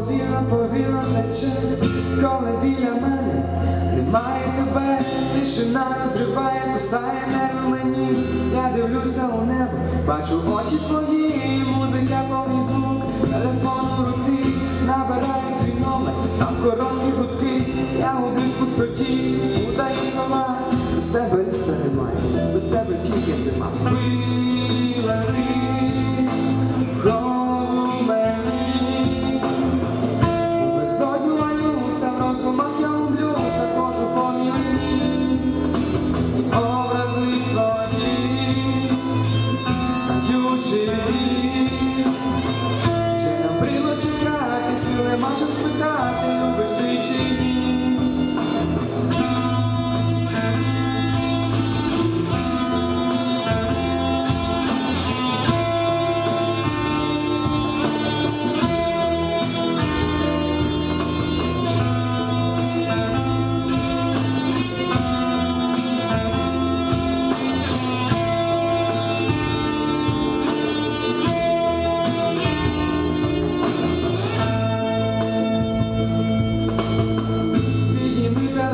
повільно, повільно тече, коли біля мене немає тебе, тишина розриває, кусає нерви мені. Я дивлюся у небо, бачу очі твої, музика, повний звук, телефон у руці, набираю твій номер, там короткі гудки, я гублюсь в пустоті, удаю слова, без тебе літа немає, без тебе тільки зима. чекати, сили машем спитати, любиш ти чи ні.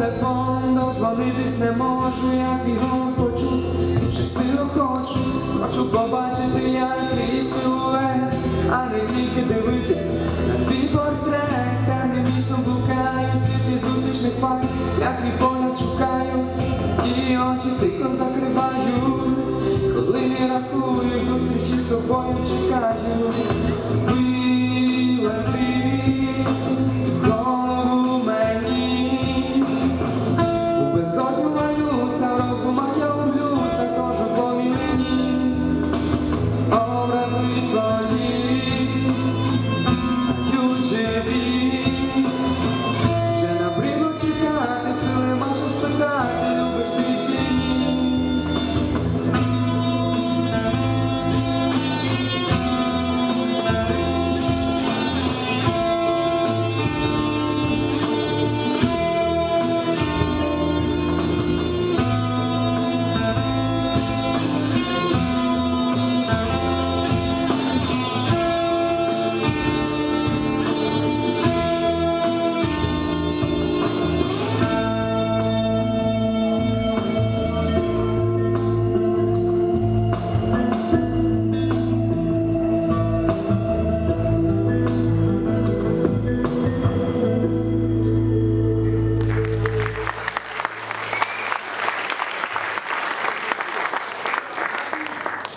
Телефон, дозвонитись не можу, я твій голос почув, вже сильно хочу, хочу побачити я твій силует, а не тільки дивитися на твій портрет, темним містом блукаю, світлі зустрічних фар, я твій погляд шукаю, ті очі тихо закриваю, коли не рахую, зустрічі з тобою чекаю.